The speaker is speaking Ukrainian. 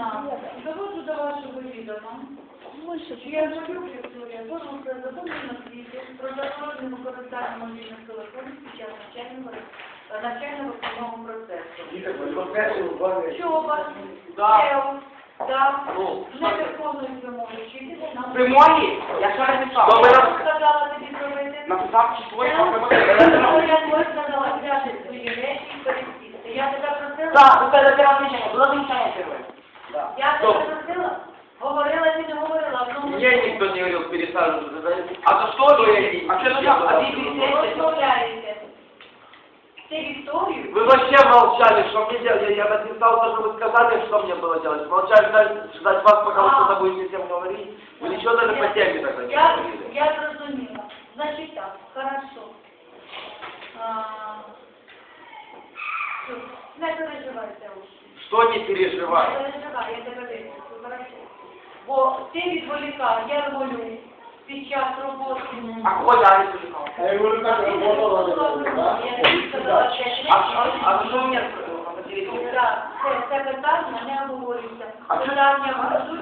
Іванівна, доводжу до вашого відома. що Я зроблю Вікторія, кожен про задуману світі, про загрозне використання мобільних телефонів під час навчального е, навчально-виховного процесу. Що у вас? Тео, да, Ну, не виконують вимоги вчителя. нам- Вимоги? Я ще не Що писав. я сказала тобі зробити? Написав число і Я тобі сказала взяти свої речі і пересісти. Я тебе просила? Так, у тебе треба рішення, було замічання первое. Я тебе просила? Говорила чи не говорила? Ну, Мне никто не говорил пересаживаться. А то що ви? А що ну а ти пересядьте? Розмовляєте. Ти Вікторію? Вы вообще молчали, что мне делать? Я написал то, что вы сказали, что мне было делать. Молчали, ждать, ждать вас, пока вы А. что-то будете всем говорить. Вы ничего даже по теме тогда не Я, говорили. я зрозуміла. Значить так, хорошо. А, все, Не переживайте уж. Что не Не переживай. переживай, я тебе вирішую, хорошо. Бо ти відволікав, я рволю під час роботи. А кого я не слухав? Я тобі сказала, що я А що, а що мені? Так, це, це питання не обговорюється. Питання ласка.